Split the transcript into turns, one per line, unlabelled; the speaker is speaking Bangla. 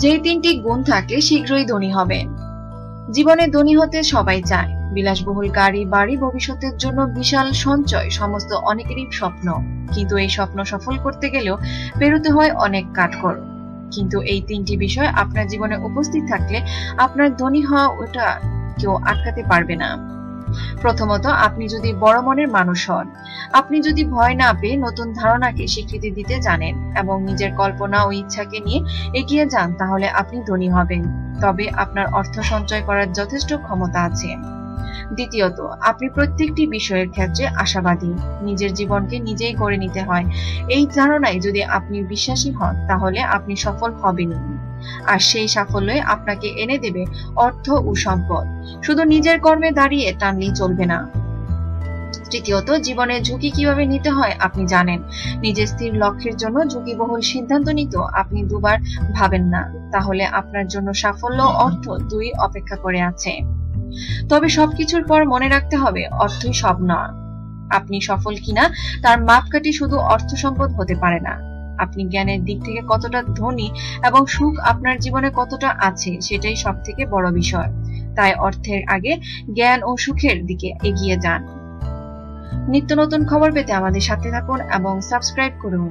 যেই তিনটি গুণ থাকলে শীঘ্রই ধনী হবেন জীবনে ধনী হতে সবাই চায়। বিলাসবহুল গাড়ি বাড়ি ভবিষ্যতের জন্য বিশাল সঞ্চয় সমস্ত অনেকেরই স্বপ্ন। কিন্তু এই স্বপ্ন সফল করতে গেলেও পেরোতে হয় অনেক কাঠকর কিন্তু এই তিনটি বিষয় আপনার জীবনে উপস্থিত থাকলে আপনার ধনী হওয়া ওটা কেউ আটকাতে পারবে না। প্রথমত, আপনি যদি বড় মনের মানুষ হন, আপনি যদি ভয় না পেয়ে নতুন ধারণাকে স্বীকৃতি দিতে জানেন এবং নিজের কল্পনা ও ইচ্ছাকে নিয়ে এগিয়ে যান, তাহলে আপনি ধনী হবেন। তবে আপনার অর্থ সঞ্চয় করার যথেষ্ট ক্ষমতা আছে। দ্বিতীয়ত, আপনি প্রত্যেকটি বিষয়ের ক্ষেত্রে আশাবাদী। নিজের জীবনকে নিজেই গড়ে নিতে হয়। এই ধারণায় যদি আপনি বিশ্বাসী হন, তাহলে আপনি সফল হবেনই। আর সেই সাফল্যই আপনাকে এনে দেবে অর্থ ও সম্পদ। শুধু নিজের কর্মে দাঁড়িয়ে টানলেই চলবে না। তৃতীয়ত, জীবনে ঝুঁকি কীভাবে নিতে হয় আপনি জানেন। নিজের স্থির লক্ষ্যের জন্য ঝুঁকিবহুল সিদ্ধান্ত নিত আপনি দুবার ভাবেন না। তাহলে আপনার জন্য সাফল্য অর্থ দুই অপেক্ষা করে আছে। তবে সবকিছুর পর মনে রাখতে হবে, অর্থই সব নয় আপনি সফল কিনা, তার মাপকাঠি শুধু অর্থ সম্পদ হতে পারে না। আপনি জ্ঞানের দিক থেকে কতটা ধনী এবং সুখ আপনার জীবনে কতটা আছে, সেটাই সব থেকে বড় বিষয়। তাই অর্থের আগে জ্ঞান ও সুখের দিকে এগিয়ে যান। নিত্য নতুন খবর পেতে আমাদের সাথে থাকুন এবং সাবস্ক্রাইব করুন।